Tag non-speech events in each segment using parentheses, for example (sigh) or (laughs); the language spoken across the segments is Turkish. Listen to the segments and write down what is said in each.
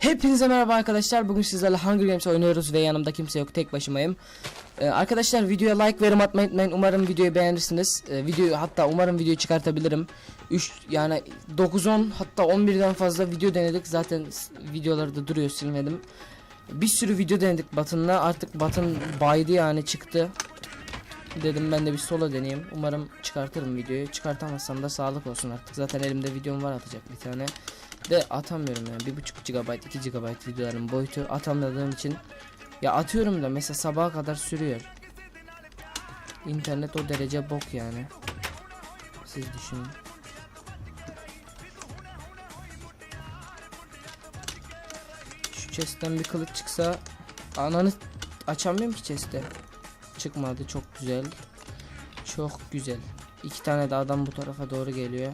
Hepinize merhaba arkadaşlar. Bugün sizlerle Hunger Games oynuyoruz ve yanımda kimse yok. Tek başımayım. Ee, arkadaşlar videoya like ve yorum atmayı unutmayın. Umarım videoyu beğenirsiniz. Ee, videoyu hatta umarım videoyu çıkartabilirim. 3 yani 9 10 hatta 11'den fazla video denedik. Zaten s- videoları da duruyor silmedim. Bir sürü video denedik Batın'la. Artık Batın baydı yani çıktı. Dedim ben de bir solo deneyeyim. Umarım çıkartırım videoyu. Çıkartamazsam da sağlık olsun artık. Zaten elimde videom var atacak bir tane. De atamıyorum yani. 1.5 GB 2 GB videoların boyutu atamadığım için ya atıyorum da mesela sabaha kadar sürüyor. İnternet o derece bok yani. Siz düşünün. Şu chest'ten bir kılıç çıksa ananı açamıyorum ki chest'te. Çıkmadı çok güzel. Çok güzel. İki tane de adam bu tarafa doğru geliyor.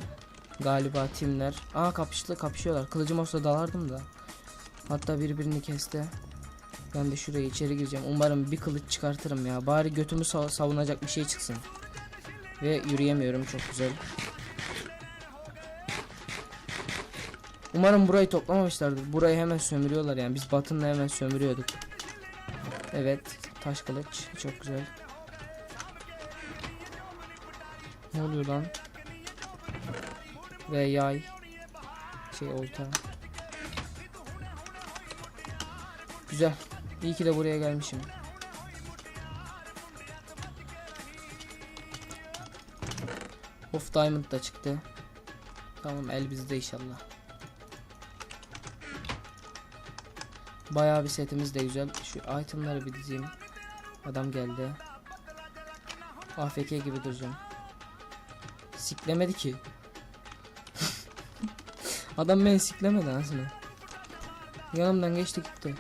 Galiba timler. Aa kapıştı kapışıyorlar. Kılıcım olsa dalardım da. Hatta birbirini kesti. Ben de şuraya içeri gireceğim. Umarım bir kılıç çıkartırım ya. Bari götümü sa- savunacak bir şey çıksın. Ve yürüyemiyorum çok güzel. Umarım burayı toplamamışlardır. Burayı hemen sömürüyorlar yani. Biz batınla hemen sömürüyorduk. Evet. Taş kılıç. Çok güzel. Ne oluyor lan? Ve yay. Şey olta. Güzel. İyi ki de buraya gelmişim. Of Diamond da çıktı. Tamam el bizde inşallah. Bayağı bir setimiz de güzel. Şu itemları bir dizeyim. Adam geldi. AFK gibi duracağım. Siklemedi ki. Adam beni siklemedi aslında. Yanımdan geçti gitti.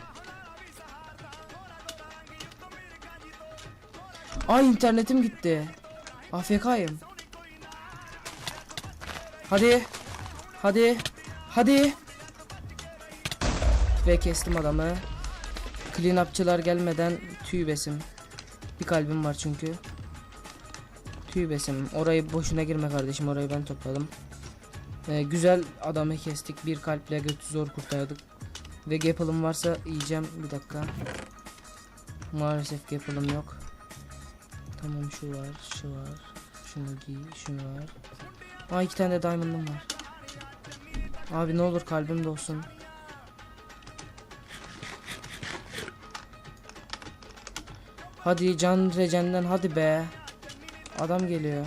Ay internetim gitti. AFK'yım. Hadi. Hadi. Hadi. Ve kestim adamı. Clean upçılar gelmeden tüy besim. Bir kalbim var çünkü. Tüy besim. Orayı boşuna girme kardeşim. Orayı ben topladım. Ee, güzel adamı kestik. Bir kalple götü zor kurtardık. Ve Gapple'ım varsa yiyeceğim. Bir dakika. Maalesef Gapple'ım yok. Tamam şu var, şu var. Şunu giy, şunu var. Aa iki tane de diamond'ım var. Abi ne olur kalbim de olsun. Hadi can recenden hadi be. Adam geliyor.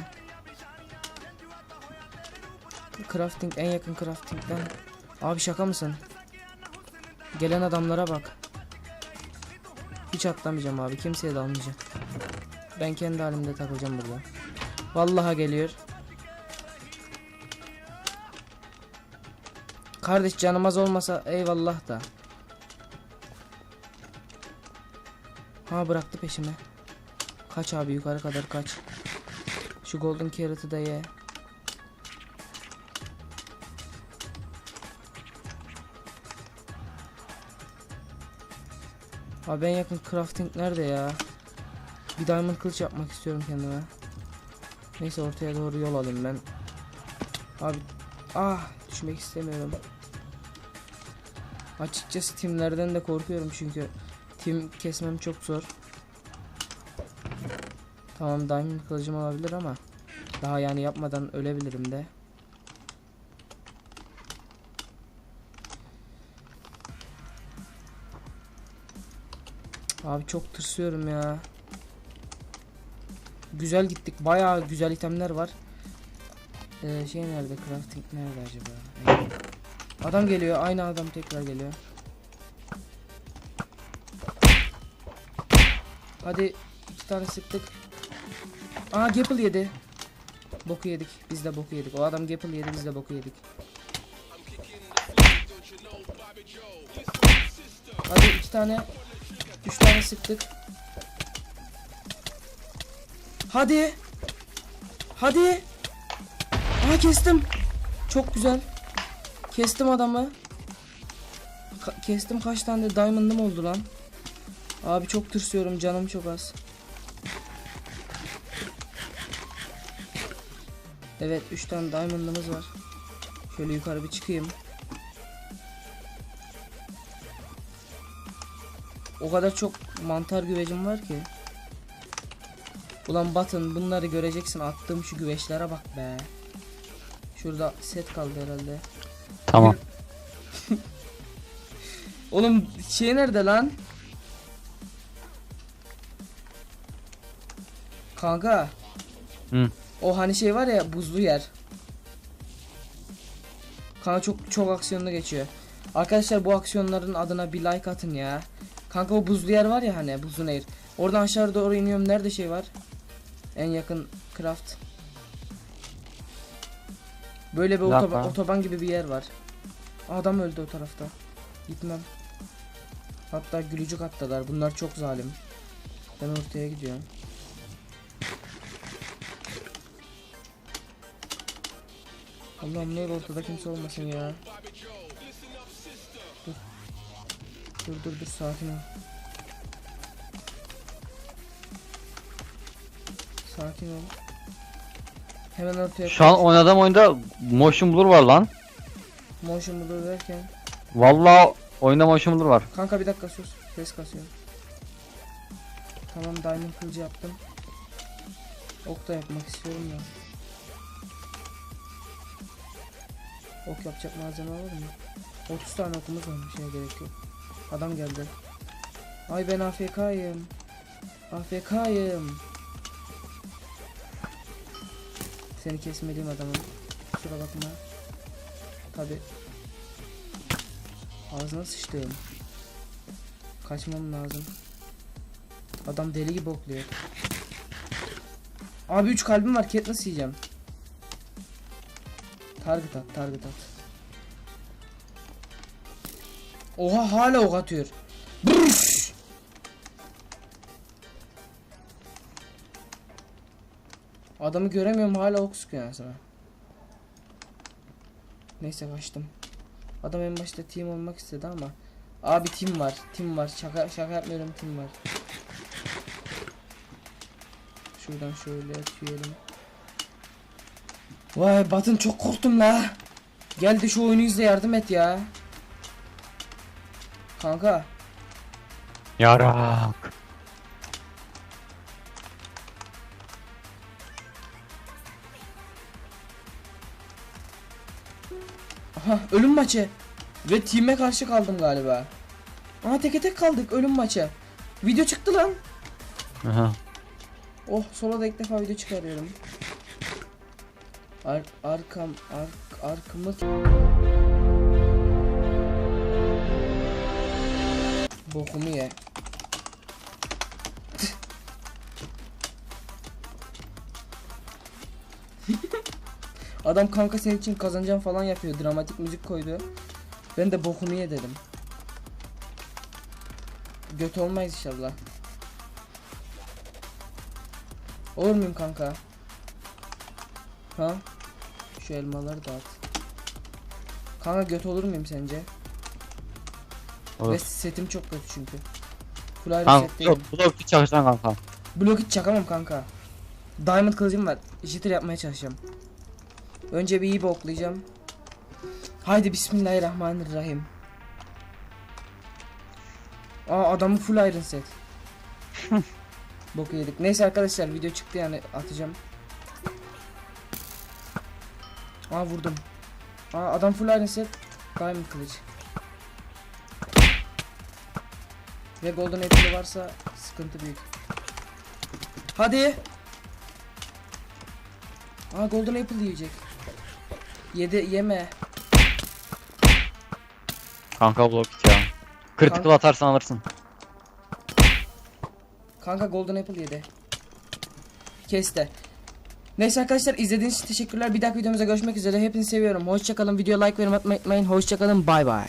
Crafting en yakın crafting'den. Abi şaka mısın? Gelen adamlara bak. Hiç atlamayacağım abi. Kimseye dalmayacağım. Ben kendi halimde takılacağım burada. Vallahi geliyor. Kardeş canımaz olmasa eyvallah da. Ha bıraktı peşime. Kaç abi yukarı kadar kaç. Şu golden carrot'ı da ye. Abi en yakın crafting nerede ya? Bir diamond kılıç yapmak istiyorum kendime. Neyse ortaya doğru yol alayım ben. Abi ah düşmek istemiyorum. Açıkçası timlerden de korkuyorum çünkü tim kesmem çok zor. Tamam diamond kılıcım olabilir ama daha yani yapmadan ölebilirim de. Abi çok tırsıyorum ya. Güzel gittik. Bayağı güzel itemler var. Ee, şey nerede? Crafting nerede acaba? Evet. Adam geliyor. Aynı adam tekrar geliyor. Hadi iki tane sıktık. Aa Gapple yedi. Boku yedik. Biz de boku yedik. O adam Gapple yedi. Biz de boku yedik. Hadi iki tane. Üç tane sıktık. Hadi. Hadi. Aa kestim. Çok güzel. Kestim adamı. Ka- kestim kaç tane de diamond'ım oldu lan. Abi çok tırsıyorum canım çok az. Evet 3 tane diamond'ımız var. Şöyle yukarı bir çıkayım. O kadar çok mantar güvecim var ki. Ulan Batın bunları göreceksin attığım şu güveçlere bak be. Şurada set kaldı herhalde. Tamam. (laughs) Oğlum şey nerede lan? Kanka. Hı. O hani şey var ya buzlu yer. Kanka çok çok aksiyonlu geçiyor. Arkadaşlar bu aksiyonların adına bir like atın ya. Kanka o buzlu yer var ya hani buzlu nehir. Oradan aşağı doğru iniyorum. Nerede şey var? En yakın craft. Böyle bir dakika. otoban, otoban gibi bir yer var. Adam öldü o tarafta. Gitmem. Hatta gülücük attılar. Bunlar çok zalim. Ben ortaya gidiyorum. Allah'ım ne ortada kimse olmasın ya. Dur. Dur dur sakin ol. Sakin ol. Hemen ortaya Şu an oynadığım oyunda motion blur var lan. motion blur derken Vallahi oyunda motion blur var. Kanka bir dakika sus. Ses kasıyor. Tamam diamond kılıcı yaptım. Ok da yapmak istiyorum ya. Ok yapacak malzeme var mı? 30 tane okumuz var bir şeye gerek yok. Adam geldi. Ay ben AFK'yım. AFK'yım. Seni kesmeliyim adamım. Kusura bakma. Tabi. Ağzına sıçtım. Kaçmam lazım. Adam deli gibi okluyor. Abi 3 kalbim var. Cat nasıl yiyeceğim? Target at, target at. Oha hala ok atıyor. Brrş! Adamı göremiyorum hala ok sıkıyor anasına. Neyse kaçtım. Adam en başta team olmak istedi ama Abi team var, team var. Şaka şaka yapmıyorum, team var. Şuradan şöyle tüyelim. Vay Batın çok korktum la. Gel de şu oyunu izle yardım et ya. Kanka Yarak. Aha ölüm maçı. Ve team'e karşı kaldım galiba. Aha teke tek kaldık ölüm maçı. Video çıktı lan. Aha. Oh sola da ilk defa video çıkarıyorum. Ar arkam ark arkamı Bokumu ye. Adam kanka senin için kazanacağım falan yapıyor. Dramatik müzik koydu. Ben de bokumu ye dedim. Göt olmayız inşallah. Olur muyum kanka? Ha? Şu elmaları dağıt. Kanka göt olur muyum sence? Olur. Ve setim çok kötü çünkü. Full iron Kanka set değilim. blok, bir çalışan kanka. Blok hiç çakamam kanka. Diamond kılıcım var. Jitter yapmaya çalışacağım. Önce bir iyi bir oklayacağım. Haydi bismillahirrahmanirrahim. Aa adamı full iron set. (laughs) Boku yedik. Neyse arkadaşlar video çıktı yani atacağım. Aa vurdum. Aa adam full iron set. Diamond kılıç. Ve golden apple varsa sıkıntı büyük. Hadi. Aa golden apple yiyecek. Yedi yeme. Kanka blok ya. Critical Kanka. atarsan alırsın. Kanka golden apple yedi. Keste. Neyse arkadaşlar izlediğiniz için teşekkürler. Bir dahaki videomuzda görüşmek üzere. Hepinizi seviyorum. Hoşçakalın. Video like ve unutmayın. Hoşçakalın. Bay bay.